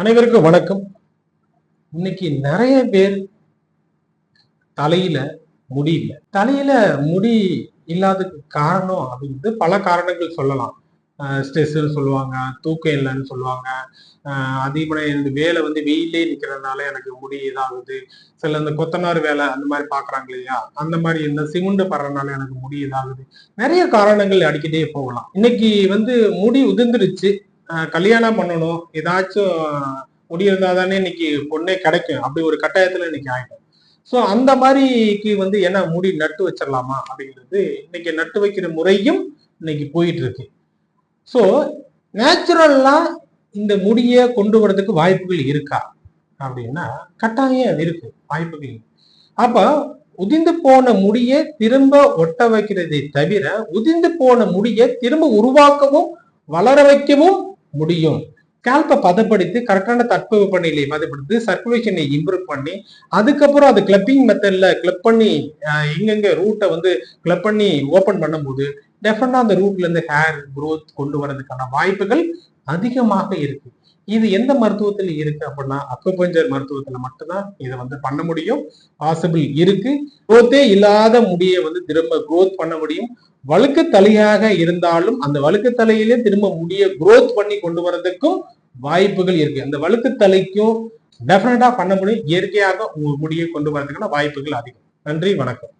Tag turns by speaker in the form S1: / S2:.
S1: அனைவருக்கும் வணக்கம். இன்னைக்கு நிறைய பேர் தலையில முடி இல்லை. தலையில முடி இல்லாததுக்கு காரணம் அப்படின்றது பல காரணங்கள் சொல்லலாம். ஸ்ட்ரெஸ்ன்னு சொல்லுவாங்க தூக்கம் இல்லைன்னு சொல்லுவாங்க. ஆஹ் அதிகமான இந்த வேலை வந்து வெயிலே நிற்கிறதுனால எனக்கு முடி இதாகுது. சில இந்த கொத்தனார் வேலை அந்த மாதிரி பாக்குறாங்க இல்லையா? அந்த மாதிரி இந்த சிமுண்டு படுறதுனால எனக்கு முடி இதாகுது. நிறைய காரணங்கள் அடிக்கிட்டே போகலாம். இன்னைக்கு வந்து முடி உதிர்ந்துருச்சு. கல்யாணம் பண்ணணும். ஏதாச்சும் முடி இருந்தா தானே இன்னைக்கு பொண்ணே கிடைக்கும். அப்படி ஒரு கட்டாயத்துல இன்னைக்கு ஆகிடும் ஸோ அந்த மாதிரிக்கு வந்து என்ன முடி நட்டு வச்சிடலாமா அப்படிங்கிறது இன்னைக்கு நட்டு வைக்கிற முறையும் இன்னைக்கு போயிட்டு இருக்கு ஸோ நேச்சுரல்லா இந்த முடியை கொண்டு வரதுக்கு வாய்ப்புகள் இருக்கா? அப்படின்னா கட்டாயம் அது இருக்கு. வாய்ப்புகள் அப்போ அப்ப உதிர்ந்து போன முடியை திரும்ப ஒட்ட வைக்கிறதை தவிர உதிர்ந்து போன முடியை திரும்ப உருவாக்கவும் வளர வைக்கவும் முடியும். ஸ்கேல்பை பதப்படுத்தி கரெக்டான தட்பவெப்பநிலையை பதப்படுத்தி சர்க்குலேஷனை இம்ப்ரூவ் பண்ணி அதுக்கப்புறம் அது கிளப்பிங் மெத்தட்ல கிளப் பண்ணி எங்கெங்க ரூட்டை வந்து கிளப் பண்ணி ஓபன் பண்ணும்போது டெஃபினட்டா அந்த ரூட்ல இருந்து ஹேர் குரோத் கொண்டு வரதுக்கான வாய்ப்புகள் அதிகமாக இருக்கு. இது எந்த மருத்துவத்தில் இருக்கு அப்படின்னா அக்குபஞ்சர் மருத்துவத்துல மட்டும்தான் இதை வந்து பண்ண முடியும். பாசிபிள் இருக்கு. குரோத்தே இல்லாத முடியை வந்து திரும்ப குரோத் பண்ண முடியும். வழுக்கு தலையாக இருந்தாலும் அந்த வழுக்கு தலையிலே திரும்ப முடிய குரோத் பண்ணி கொண்டு வரதுக்கும் வாய்ப்புகள் இருக்கு. அந்த வழுக்கு தலைக்கும் டெஃபினட்டா பண்ண முடியும். இயற்கையாக உங்க முடியை கொண்டு வரதுக்கான வாய்ப்புகள் அதிகம். நன்றி வணக்கம்.